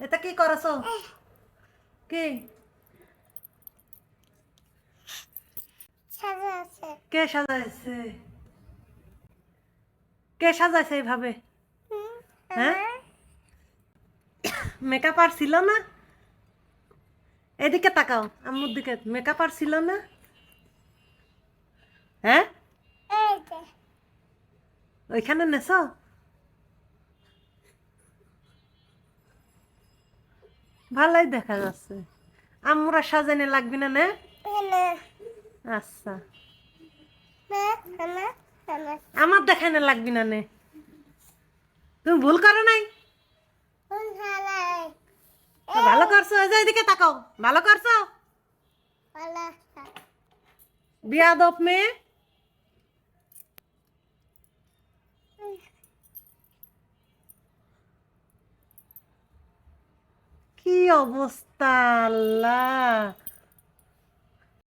এটা কি করছ কি কে সাজাইছে কে সাজাইছে এইভাবে হ্যাঁ মেকআপ আর ছিল না এদিকে তাকাও আম্মুর দিকে মেকআপ আর ছিল না হ্যাঁ ওইখানে নেছ ভালোই দেখা যাচ্ছে। আম্মুরা সাজানে লাগবে না নে? আচ্ছা। না না আমার দেখানে লাগবে না নে। তুমি ভুল করো নাই? ভালো করছ এই যে এদিকে তাকাও। ভালো করছ? পালা বিয়াদব মেয়ে। কি অবস্থা আল্লাহ।